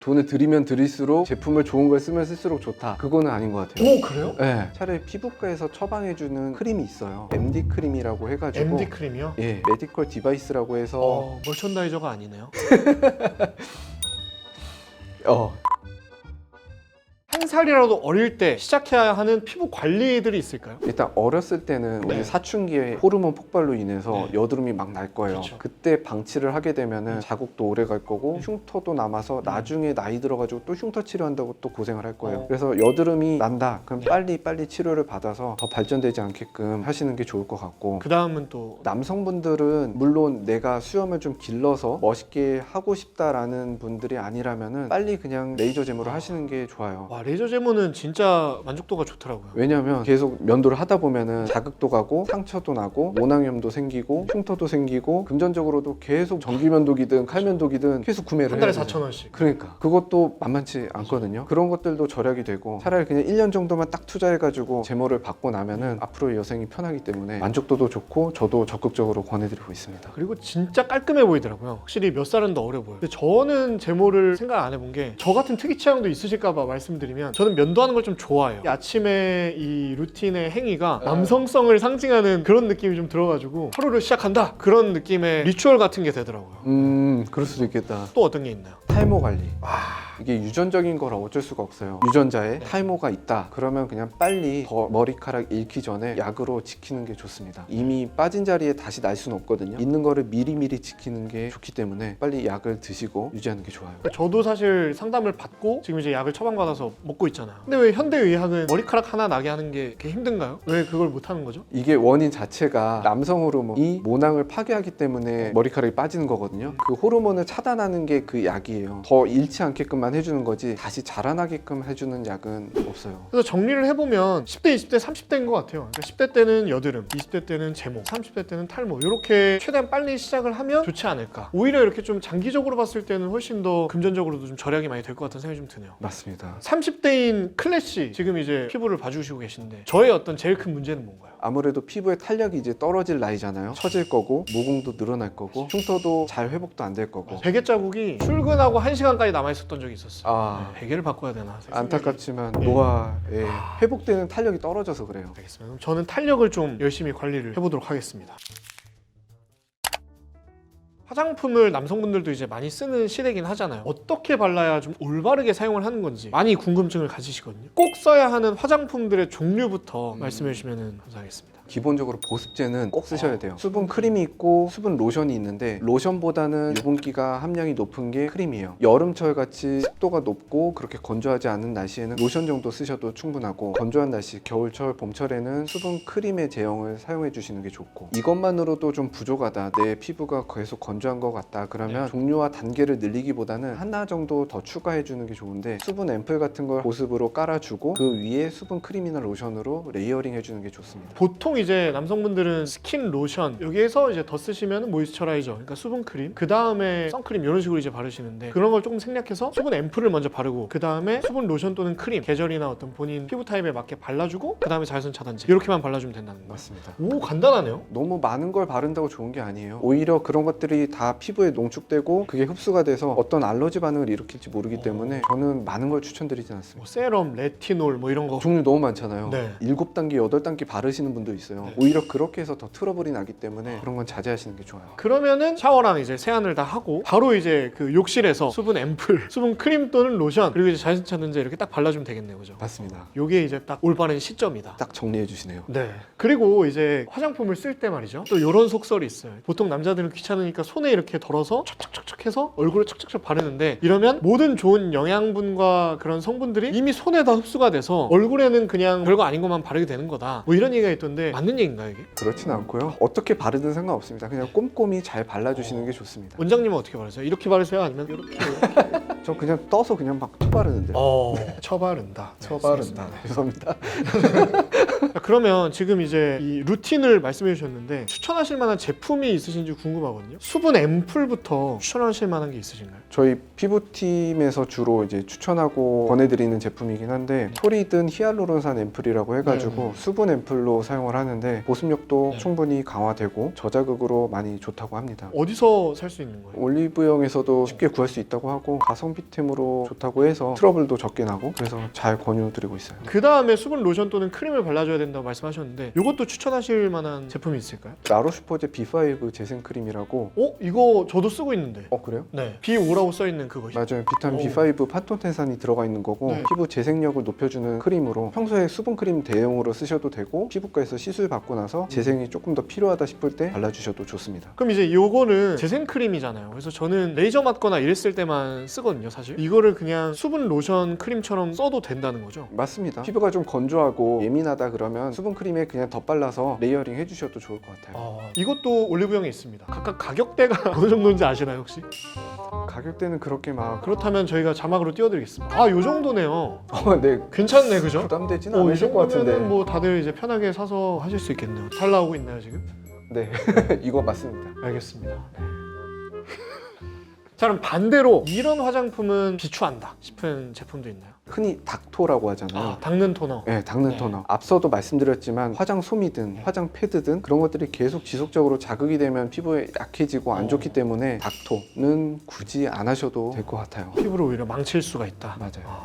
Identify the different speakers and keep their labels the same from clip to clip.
Speaker 1: 돈을 들이면 들일수록 제품을 좋은 걸 쓰면 쓸수록 좋다. 그거는 아닌 것 같아요.
Speaker 2: 오 그래요?
Speaker 1: 네, 차라리 피부과에서 처방해주는 크림이 있어요. MD 크림이라고 해가지고
Speaker 2: MD 크림이요?
Speaker 1: 예, 메디컬 디바이스라고 해서
Speaker 2: 어, 멀천다이저가 아니네요.
Speaker 1: 어,
Speaker 2: 한 살이라도 어릴 때 시작해야 하는 피부 관리들이 있을까요?
Speaker 1: 일단 어렸을 때는
Speaker 2: 네.
Speaker 1: 우리 사춘기에 호르몬 폭발로 인해서
Speaker 2: 네.
Speaker 1: 여드름이 막 날 거예요.
Speaker 2: 그렇죠.
Speaker 1: 그때 방치를 하게 되면은 자국도 오래 갈 거고 흉터도 남아서 나중에 나이 들어가지고 또 흉터 치료한다고 또 고생을 할 거예요.
Speaker 2: 어.
Speaker 1: 그래서 여드름이 난다. 그럼 빨리 빨리 치료를 받아서 더 발전되지 않게끔 하시는 게 좋을 것 같고
Speaker 2: 그 다음은 또
Speaker 1: 남성분들은 물론 내가 수염을 좀 길러서 멋있게 하고 싶다라는 분들이 아니라면은 빨리 그냥 레이저 제모를 하시는 게 좋아요.
Speaker 2: 와, 레이저 제모는 진짜 만족도가 좋더라고요.
Speaker 1: 왜냐면 계속 면도를 하다 보면은 자극도 가고 상처도 나고 모낭염도 생기고 흉터도 생기고 금전적으로도 계속 전기면도기든 칼면도기든 계속 구매를
Speaker 2: 한 달에
Speaker 1: 해야 되죠.
Speaker 2: 4천 원씩.
Speaker 1: 그러니까 그것도 만만치 않거든요. 그런 것들도 절약이 되고 차라리 그냥 1년 정도만 딱 투자해가지고 제모를 받고 나면은 앞으로 여생이 편하기 때문에 만족도도 좋고 저도 적극적으로 권해드리고 있습니다.
Speaker 2: 그리고 진짜 깔끔해 보이더라고요. 확실히 몇 살은 더 어려 보여요. 근데 저는 제모를 생각 안 해본 게 저 같은 특이 취향도 있으실까봐 말씀드리면 저는 면도하는 걸 좀 좋아해요. 이 아침에 이 루틴의 행위가
Speaker 1: 네.
Speaker 2: 남성성을 상징하는 그런 느낌이 좀 들어가지고 하루를 시작한다 그런 느낌의 리추얼 같은 게 되더라고요.
Speaker 1: 음, 그럴 수도 있겠다.
Speaker 2: 또 어떤 게 있나요?
Speaker 1: 탈모 관리.
Speaker 2: 아,
Speaker 1: 이게 유전적인 거라 어쩔 수가 없어요. 유전자에
Speaker 2: 네.
Speaker 1: 탈모가 있다. 그러면 그냥 빨리 더 머리카락 잃기 전에 약으로 지키는 게 좋습니다. 이미 빠진 자리에 다시 날 수는 없거든요. 있는 거를 미리미리 지키는 게 좋기 때문에 빨리 약을 드시고 유지하는 게 좋아요.
Speaker 2: 저도 사실 상담을 받고 지금 이제 약을 처방받아서 먹고 있잖아요. 근데 왜 현대의학은 머리카락 하나 나게 하는 게 그렇게 힘든가요? 왜 그걸 못 하는 거죠?
Speaker 1: 이게 원인 자체가 남성 호르몬이 모낭을 파괴하기 때문에 머리카락이 빠지는 거거든요. 그 호르몬을 차단하는 게 그 약이에요. 더 잃지 않게끔만 해주는 거지 다시 자라나게끔 해주는 약은 없어요.
Speaker 2: 그래서 정리를 해보면 10대, 20대, 30대인 것 같아요. 그러니까 10대 때는 여드름, 20대 때는 제모, 30대 때는 탈모 이렇게 최대한 빨리 시작을 하면 좋지 않을까. 오히려 이렇게 좀 장기적으로 봤을 때는 훨씬 더 금전적으로도 좀 절약이 많이 될 것 같은 생각이 좀 드네요.
Speaker 1: 맞습니다.
Speaker 2: 30대인 클래시 지금 이제 피부를 봐주시고 계신데 저의 어떤 제일 큰 문제는 뭔가요?
Speaker 1: 아무래도 피부의 탄력이 이제 떨어질 나이잖아요. 처질 거고 모공도 늘어날 거고 흉터도 잘 회복도 안 될 거고.
Speaker 2: 베개 자국이 출근하고 1시간까지 남아있었던 적이 있었어요.
Speaker 1: 아
Speaker 2: 네, 베개를 바꿔야 되나?
Speaker 1: 안타깝지만
Speaker 2: 예.
Speaker 1: 노화에 회복되는 탄력이 떨어져서 그래요.
Speaker 2: 알겠습니다. 그럼 저는 탄력을 좀 열심히 관리를 해보도록 하겠습니다. 화장품을 남성분들도 이제 많이 쓰는 시대긴 하잖아요. 어떻게 발라야 좀 올바르게 사용을 하는 건지 많이 궁금증을 가지시거든요. 꼭 써야 하는 화장품들의 종류부터 말씀해 주시면 감사하겠습니다.
Speaker 1: 기본적으로 보습제는 꼭 쓰셔야 돼요. 수분 크림이 있고 수분 로션이 있는데 로션보다는 유분기가 함량이 높은 게 크림이에요. 여름철 같이 습도가 높고 그렇게 건조하지 않은 날씨에는 로션 정도 쓰셔도 충분하고 건조한 날씨 겨울철 봄철에는 수분 크림의 제형을 사용해 주시는 게 좋고 이것만으로도 좀 부족하다. 내 피부가 계속 건조한 것 같다. 그러면
Speaker 2: 네.
Speaker 1: 종류와 단계를 늘리기보다는 하나 정도 더 추가해 주는 게 좋은데 수분 앰플 같은 걸 보습으로 깔아주고 그 위에 수분 크림이나 로션으로 레이어링 해주는 게 좋습니다.
Speaker 2: 보통 이제 남성분들은 스킨 로션 여기에서 이제 더 쓰시면 모이스처라이저 그러니까 수분 크림 그 다음에 선크림 이런 식으로 이제 바르시는데 그런 걸 조금 생략해서 수분 앰플을 먼저 바르고 그 다음에 수분 로션 또는 크림 계절이나 어떤 본인 피부 타입에 맞게 발라주고 그 다음에 자외선 차단제 이렇게만 발라주면 된다는 거.
Speaker 1: 맞습니다.
Speaker 2: 오 간단하네요.
Speaker 1: 너무 많은 걸 바른다고 좋은 게 아니에요. 오히려 그런 것들이 다 피부에 농축되고 그게 흡수가 돼서 어떤 알러지 반응을 일으킬지 모르기 때문에 저는 많은 걸 추천드리진
Speaker 2: 뭐
Speaker 1: 않습니다.
Speaker 2: 세럼, 레티놀 뭐 이런 거.
Speaker 1: 종류 너무 많잖아요.
Speaker 2: 네.
Speaker 1: 일곱 단계, 여덟 단계 바르시는 분도 있어요.
Speaker 2: 네.
Speaker 1: 오히려 그렇게 해서 더 트러블이 나기 때문에 그런 건 자제하시는 게 좋아요.
Speaker 2: 그러면은 샤워랑 이제 세안을 다 하고 바로 이제 그 욕실에서 수분 앰플, 수분 크림 또는 로션 그리고 이제 자외선 차단제 이렇게 딱 발라주면 되겠네요, 그죠?
Speaker 1: 맞습니다.
Speaker 2: 요게 이제 딱 올바른 시점이다.
Speaker 1: 딱 정리해 주시네요.
Speaker 2: 네. 그리고 이제 화장품을 쓸 때 말이죠. 또 이런 속설이 있어요. 보통 남자들은 귀찮으니까 손에 이렇게 덜어서 척척척척 해서 얼굴에 척척척 바르는데 이러면 모든 좋은 영양분과 그런 성분들이 이미 손에 다 흡수가 돼서 얼굴에는 그냥 별거 아닌 것만 바르게 되는 거다. 뭐 이런 얘기가 있던데 맞는 얘기인가요, 이게?
Speaker 1: 그렇진 않고요. 어떻게 바르든 상관없습니다. 그냥 꼼꼼히 잘 발라주시는 게 좋습니다.
Speaker 2: 원장님은 어떻게 바르세요? 이렇게 바르세요? 아니면 이렇게?
Speaker 1: 저 그냥 떠서 그냥 막 쳐바르는데.
Speaker 2: 어, 처바른다.
Speaker 1: 쳐바른다. 죄송합니다.
Speaker 2: 그러면 지금 이제 이 루틴을 말씀해 주셨는데 추천하실 만한 제품이 있으신지 궁금하거든요. 수분 앰플부터 추천하실 만한 게 있으신가요?
Speaker 1: 저희 피부팀에서 주로 이제 추천하고 권해드리는 제품이긴 한데 토리든 히알루론산 앰플이라고 해가지고
Speaker 2: 네.
Speaker 1: 수분 앰플로 사용을 하는데 보습력도
Speaker 2: 네.
Speaker 1: 충분히 강화되고 저자극으로 많이 좋다고 합니다.
Speaker 2: 어디서 살 수 있는 거예요?
Speaker 1: 올리브영에서도 쉽게 구할 수 있다고 하고 가성비템으로 좋다고 해서 트러블도 적게 나고 그래서 잘 권유드리고 있어요.
Speaker 2: 그 다음에 수분 로션 또는 크림을 발라줘야 된다 고 말씀하셨는데 이것도 추천하실 만한 제품이 있을까요?
Speaker 1: 라로슈퍼제 B5 재생크림이라고
Speaker 2: 어? 이거 저도 쓰고 있는데
Speaker 1: 어 그래요?
Speaker 2: 네 B5라고 써있는 그것이
Speaker 1: 맞아요. 비타민
Speaker 2: 오.
Speaker 1: B5 판토텐산이 들어가 있는 거고
Speaker 2: 네.
Speaker 1: 피부 재생력을 높여주는 크림으로 평소에 수분 크림 대용으로 쓰셔도 되고 피부과에서 시술 받고 나서 재생이 조금 더 필요하다 싶을 때 발라주셔도 좋습니다.
Speaker 2: 그럼 이제 요거는 재생 크림이잖아요. 그래서 저는 레이저 맞거나 이랬을 때만 쓰거든요, 사실. 이거를 그냥 수분 로션 크림처럼 써도 된다는 거죠.
Speaker 1: 맞습니다. 피부가 좀 건조하고 예민하다 그러면 수분 크림에 그냥 덧발라서 레이어링 해주셔도 좋을 것 같아요.
Speaker 2: 이것도 올리브영에 있습니다. 각각 가격대가 어느 정도인지 아시나요, 혹시?
Speaker 1: 가격대는 그렇게 막
Speaker 2: 그렇다면 저희가 자막으로 띄워드리겠습니다. 아, 요 정도네요.
Speaker 1: 어, 네
Speaker 2: 괜찮네, 그죠?
Speaker 1: 부담되지는
Speaker 2: 어, 이
Speaker 1: 않으실 것 같은데.
Speaker 2: 정도면 뭐 다들 이제 편하게 사서 하실 수 있겠네요. 잘 나오고 있나요, 지금?
Speaker 1: 네 이거 맞습니다.
Speaker 2: 알겠습니다. 네. 자, 그럼 반대로 이런 화장품은 비추한다 싶은 제품도 있나요?
Speaker 1: 흔히 닥토라고 하잖아요.
Speaker 2: 아, 닦는 토너.
Speaker 1: 네, 닦는
Speaker 2: 네.
Speaker 1: 토너. 앞서도 말씀드렸지만 화장 솜이든 화장 패드든 그런 것들이 계속 지속적으로 자극이 되면 피부에 약해지고 안
Speaker 2: 어.
Speaker 1: 좋기 때문에 닥토는 굳이 안 하셔도 될 것 같아요.
Speaker 2: 피부를 오히려 망칠 수가 있다.
Speaker 1: 맞아요.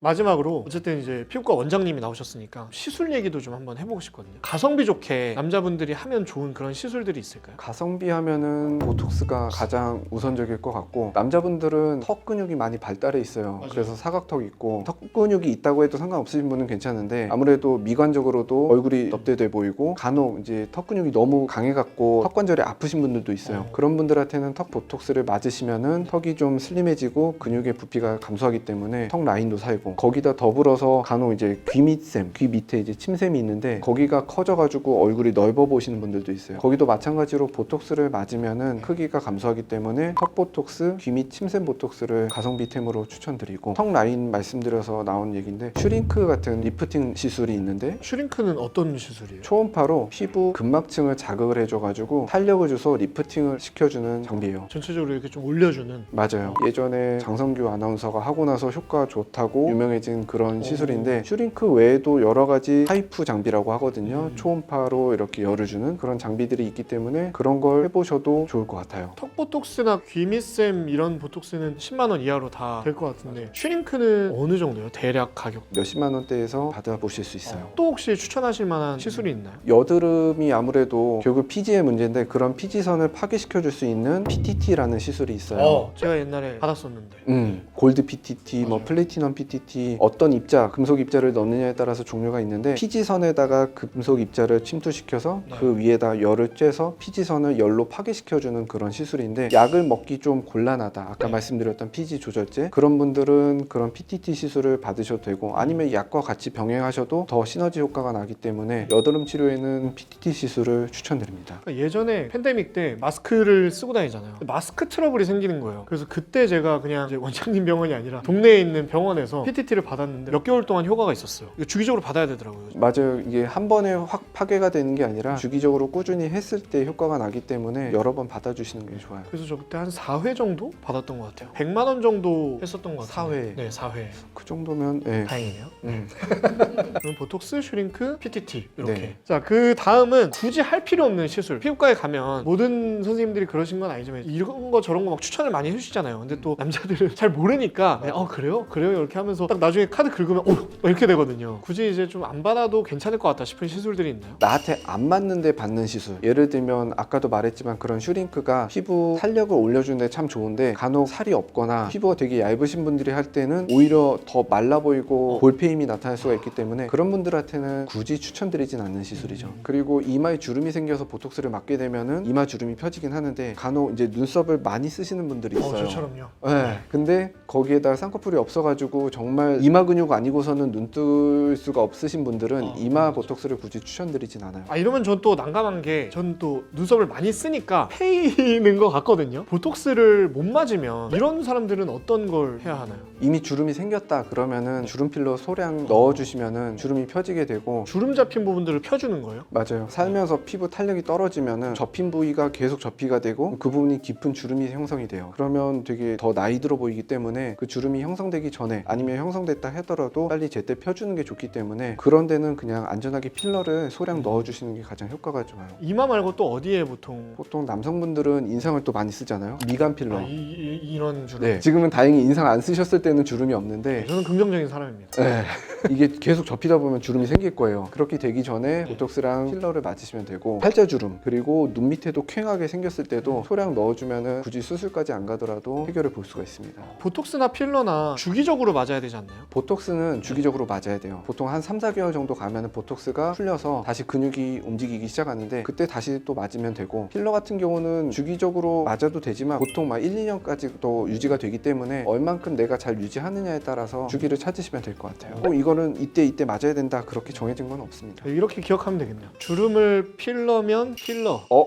Speaker 2: 마지막으로 어쨌든 이제 피부과 원장님이 나오셨으니까 시술 얘기도 좀 한번 해보고 싶거든요. 가성비 좋게 남자분들이 하면 좋은 그런 시술들이 있을까요?
Speaker 1: 가성비 하면은 보톡스가 가장 우선적일 것 같고 남자분들은 턱 근육이 많이 발달해 있어요.
Speaker 2: 맞아요.
Speaker 1: 그래서 사각턱 있고 턱 근육이 있다고 해도 상관없으신 분은 괜찮은데 아무래도 미관적으로도 얼굴이 넙대돼 보이고 간혹 이제 턱 근육이 너무 강해 갖고 턱 관절이 아프신 분들도 있어요.
Speaker 2: 어.
Speaker 1: 그런 분들한테는 턱 보톡스를 맞으시면은 턱이 좀 슬림해지고 근육의 부피가 감소하기 때문에 턱 라인도 살고 거기다 더불어서 간혹 이제 귀 밑샘, 귀 밑에 이제 침샘이 있는데 거기가 커져가지고 얼굴이 넓어 보시는 분들도 있어요. 거기도 마찬가지로 보톡스를 맞으면은 크기가 감소하기 때문에 턱 보톡스, 귀밑 침샘 보톡스를 가성비템으로 추천드리고 턱 라인 말씀드려서 나온 얘기인데 슈링크 같은 리프팅 시술이 있는데
Speaker 2: 슈링크는 어떤 시술이에요?
Speaker 1: 초음파로 피부 근막층을 자극을 해줘가지고 탄력을 줘서 리프팅을 시켜주는 장비예요.
Speaker 2: 전체적으로 이렇게 좀 올려주는
Speaker 1: 맞아요. 예전에 장성규 아나운서가 하고 나서 효과 좋다고 유명해진 그런
Speaker 2: 오.
Speaker 1: 시술인데 슈링크 외에도 여러 가지 하이프 장비라고 하거든요.
Speaker 2: 음.
Speaker 1: 초음파로 이렇게 열을 주는 그런 장비들이 있기 때문에 그런 걸 해보셔도 좋을 것 같아요.
Speaker 2: 턱 보톡스나 귀밑샘 이런 보톡스는 10만 원 이하로 다 될 것 같은데 슈링크는 어느 정도요? 대략 가격?
Speaker 1: 몇십만 원대에서 받아보실 수 있어요.
Speaker 2: 또 혹시 추천하실 만한 시술이 있나요?
Speaker 1: 여드름이 아무래도 결국 피지의 문제인데 그런 피지선을 파괴시켜 줄 수 있는 PTT라는 시술이 있어요.
Speaker 2: 제가 옛날에 받았었는데
Speaker 1: 음, 골드 PTT, 뭐. 플래티넘 PTT 어떤 입자, 금속 입자를 넣느냐에 따라서 종류가 있는데 피지선에다가 금속 입자를 침투시켜서
Speaker 2: 네.
Speaker 1: 그 위에다 열을 쬐서 피지선을 열로 파괴시켜주는 그런 시술인데 약을 먹기 좀 곤란하다. 아까
Speaker 2: 네.
Speaker 1: 말씀드렸던 피지 조절제 그런 분들은 그런 PTT 시술을 받으셔도 되고 아니면 약과 같이 병행하셔도 더 시너지 효과가 나기 때문에 여드름 치료에는 PTT 시술을 추천드립니다.
Speaker 2: 그러니까 예전에 팬데믹 때 마스크를 쓰고 다니잖아요. 마스크 트러블이 생기는 거예요. 그래서 그때 제가 그냥 원장님 병원이 아니라 동네에 있는 병원에서 PTT를 받았는데 몇 개월 동안 효과가 있었어요. 이거 주기적으로 받아야 되더라고요.
Speaker 1: 맞아요. 이게 한 번에 확 파괴가 되는 게 아니라 주기적으로 꾸준히 했을 때 효과가 나기 때문에 여러 번 받아주시는 게 좋아요.
Speaker 2: 그래서 저 그때 한 4회 정도 받았던 것 같아요. 100만 원 정도 했었던 것 같아요.
Speaker 1: 4회.
Speaker 2: 네, 4회.
Speaker 1: 그 정도면 예.
Speaker 2: 다행이네요.
Speaker 1: 음.
Speaker 2: 그럼 보톡스, 슈링크, PTT 이렇게.
Speaker 1: 네.
Speaker 2: 자, 그 다음은 굳이 할 필요 없는 시술. 피부과에 가면 모든 선생님들이 그러신 건 아니지만 이런 거 저런 거 막 추천을 많이 해주시잖아요. 근데 또 남자들은 잘 모르니까 그냥, 어 그래요? 그래요? 이렇게 하면서 딱 나중에 카드 긁으면 어 이렇게 되거든요. 굳이 이제 좀 안 받아도 괜찮을 것 같다 싶은 시술들이 있나요?
Speaker 1: 나한테 안 맞는데 받는 시술. 예를 들면 아까도 말했지만 그런 슈링크가 피부 탄력을 올려주는데 참 좋은데 간혹 살이 없거나 피부가 되게 얇으신 분들이 할 때는 오히려 더 말라 보이고 볼페임이 나타날 수가 있기 때문에 그런 분들한테는 굳이 추천드리진 않는 시술이죠. 그리고 이마에 주름이 생겨서 보톡스를 맞게 되면은 이마 주름이 펴지긴 하는데 간혹 이제 눈썹을 많이 쓰시는 분들이
Speaker 2: 어,
Speaker 1: 있어요.
Speaker 2: 저처럼요.
Speaker 1: 네. 근데 거기에다 쌍꺼풀이 없어가지고 정말 이마 근육 아니고서는 눈 뜰 수가 없으신 분들은
Speaker 2: 어,
Speaker 1: 이마 보톡스를 굳이 추천드리진 않아요.
Speaker 2: 아 이러면 전 또 난감한 게 전 또 눈썹을 많이 쓰니까 페이는 것 같거든요. 보톡스를 못 맞으면 이런 사람들은 어떤 걸 해야 하나요?
Speaker 1: 이미 주름이 생겼다 그러면은 주름 필러 소량 넣어주시면은 주름이 펴지게 되고
Speaker 2: 주름 잡힌 부분들을 펴주는 거예요?
Speaker 1: 맞아요. 살면서 피부 탄력이 떨어지면은 접힌 부위가 계속 접히가 되고 그 부분이 깊은 주름이 형성이 돼요. 그러면 되게 더 나이 들어 보이기 때문에 그 주름이 형성되기 전에 아니면 형성됐다 하더라도 빨리 제때 펴주는 게 좋기 때문에 그런 데는 그냥 안전하게 필러를 소량 넣어주시는 게 가장 효과가 좋아요.
Speaker 2: 이마 말고 또 어디에 보통
Speaker 1: 보통 남성분들은 인상을 또 많이 쓰잖아요. 미간 필러.
Speaker 2: 아, 이, 이, 런 주름?
Speaker 1: 네. 지금은 다행히 인상 안 쓰셨을 때는 주름이 없는데
Speaker 2: 저는 긍정적인 사람입니다.
Speaker 1: 네. 이게 계속 접히다 보면 주름이 생길 거예요. 그렇게 되기 전에 보톡스랑 필러를 맞으시면 되고 팔자 주름 그리고 눈 밑에도 퀭하게 생겼을 때도 소량 넣어주면은 굳이 수술까지 안 가더라도 해결을 볼 수가 있습니다.
Speaker 2: 보톡스나 필러나 주기적으로 맞아야 되지 않나요?
Speaker 1: 보톡스는 주기적으로 맞아야 돼요. 보통 한 3, 4개월 정도 가면은 보톡스가 풀려서 다시 근육이 움직이기 시작하는데 그때 다시 또 맞으면 되고 필러 같은 경우는 주기적으로 맞아도 되지만 보통 막 1, 2년까지도 유지가 되기 때문에 얼만큼 내가 잘 유지하느냐에 따라서 주기를 찾으시면 될 것 같아요. 어, 이거는 이때 이때 맞아야 된다 그렇게 정해진 건 없습니다.
Speaker 2: 이렇게 기억하면 되겠네요. 주름을 필러면 필러.
Speaker 1: 어?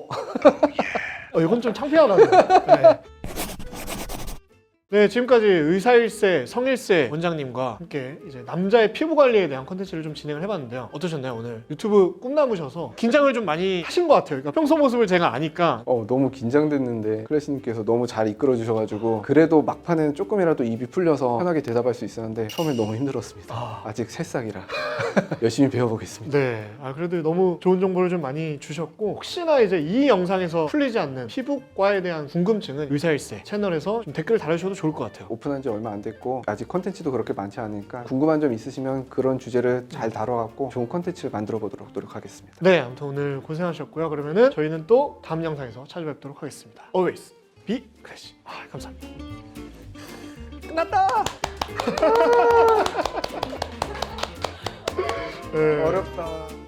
Speaker 2: 어, 이건 좀 창피하다네요. 네. 네, 지금까지 의사일세, 성일세 원장님과 함께 이제 남자의 피부 관리에 대한 컨텐츠를 좀 진행을 해봤는데요. 어떠셨나요, 오늘? 유튜브 꿈나무셔서 긴장을 좀 많이 하신 것 같아요. 그러니까 평소 모습을 제가 아니까
Speaker 1: 어, 너무 긴장됐는데 클래시님께서 너무 잘 이끌어 주셔가지고 그래도 막판에는 조금이라도 입이 풀려서 편하게 대답할 수 있었는데 처음에 너무 힘들었습니다.
Speaker 2: 아.
Speaker 1: 아직 새싹이라 열심히 배워보겠습니다.
Speaker 2: 네, 아 그래도 너무 좋은 정보를 좀 많이 주셨고 혹시나 이제 이 영상에서 풀리지 않는 피부과에 대한 궁금증은 의사일세 채널에서 좀 댓글 달아주셔도 좋을 것 같아요.
Speaker 1: 오픈한 지 얼마 안 됐고 아직 컨텐츠도 그렇게 많지 않으니까 궁금한 점 있으시면 그런 주제를 잘 다뤄갖고 좋은 컨텐츠를 만들어 보도록 노력하겠습니다.
Speaker 2: 네, 아무튼 오늘 고생하셨고요. 그러면은 저희는 또 다음 영상에서 찾아뵙도록 하겠습니다. Always be classy. 아, 감사합니다. 끝났다. 네.
Speaker 1: 어렵다.